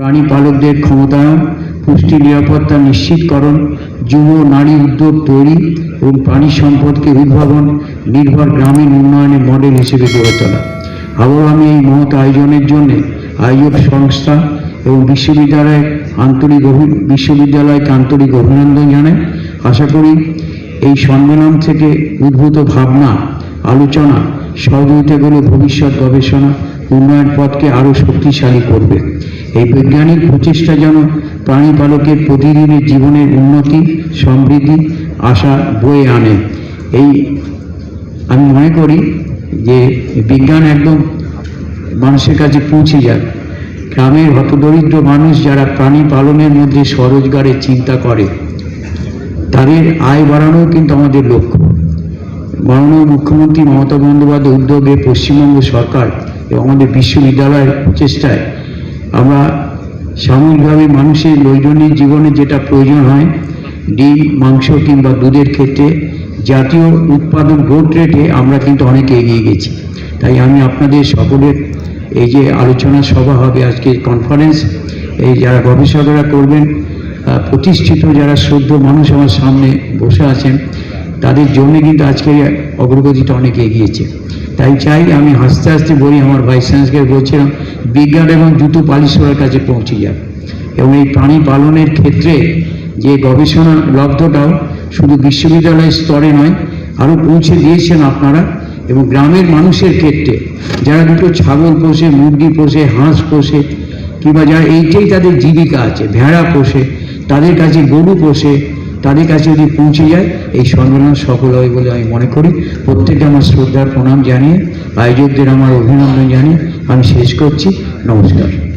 প্রাণী পালকদের ক্ষমতায়ন, পুষ্টি নিরাপত্তা নিশ্চিতকরণ, যুব নারী উদ্যোগ তৈরি এবং প্রাণী সম্পদকে উদ্ভাবন নির্ভর গ্রামীণ উন্নয়নের মডেল হিসেবে গড়ে তোলা। আবারও আমি এই মহৎ আয়োজনের জন্য আয়োজক সংস্থা এবং বিশ্ববিদ্যালয় আন্তরিক বিশ্ববিদ্যালয়কে আন্তরিক অভিনন্দন জানাই। আশা করি এই সম্মেলন থেকে উদ্ভূত ভাবনা, আলোচনা সহযোগিতাগুলো ভবিষ্যৎ গবেষণা, উন্নয়ন পথকে আরও শক্তিশালী করবে। এই বৈজ্ঞানিক প্রচেষ্টা যেন প্রাণী পালকের প্রতিদিনের জীবনের উন্নতি, সমৃদ্ধি, আশা বয়ে আনে। এই আমি মনে করি যে বিজ্ঞান একদম মানুষের কাছে পৌঁছে যায় গ্রামের হতদরিদ্র মানুষ যারা প্রাণী পালনের মধ্যে স্বরোজগারের চিন্তা করে, তাদের আয় বাড়ানোও কিন্তু আমাদের লক্ষ্য। মাননীয় মুখ্যমন্ত্রী মমতা বন্দ্যোপাধ্যায় উদ্যোগে পশ্চিমবঙ্গ সরকার এবং আমাদের বিশ্ববিদ্যালয়ের প্রচেষ্টায় আমরা সাময়িকভাবে মানুষের দৈনন্দিন জীবনে যেটা প্রয়োজন হয়, ডিম, মাংস কিংবা দুধের ক্ষেত্রে জাতীয় উৎপাদন গ্রোথ রেটে আমরা কিন্তু অনেক এগিয়ে গেছি। তাই আমি আপনাদের সকলের এই যে আলোচনা সভা হবে আজকে কনফারেন্স এই যারা গবেষকরা করবেন প্রতিষ্ঠিত যারা শ্রদ্ধ মানুষ আমার সামনে বসে আছেন তাদের জন্য কিন্তু আজকের অগ্রগতিটা অনেক এগিয়েছে। তাই চাই আমি হাসতে হাসতে বলি, আমার ভাইস চ্যান্সেলর বলছিলাম, বিজ্ঞান এবং দ্রুত পালিশোয়ার কাছে পৌঁছে যাবে এবং এই প্রাণী পালনের ক্ষেত্রে যে গবেষণা লব্ধটাও শুধু বিশ্ববিদ্যালয়ের স্তরে নয়, আরও পৌঁছে দিয়েছেন আপনারা। এবং গ্রামের মানুষের ক্ষেত্রে, যারা দুটো ছাগল পোষে, মুরগি পোষে, হাঁস পোষে, কিংবা যারা এইটাই তাদের জীবিকা আছে, ভেড়া পোষে, তাদের কাছে গরু পোষে তাদের কাছে যদি পৌঁছে যায়, এই সম্মেলন সফল হয় বলে আমি মনে করি। প্রত্যেককে আমার শ্রদ্ধার প্রণাম জানিয়ে, আয়োজকদের আমার অভিনন্দন জানিয়ে আমি শেষ করছি। নমস্কার।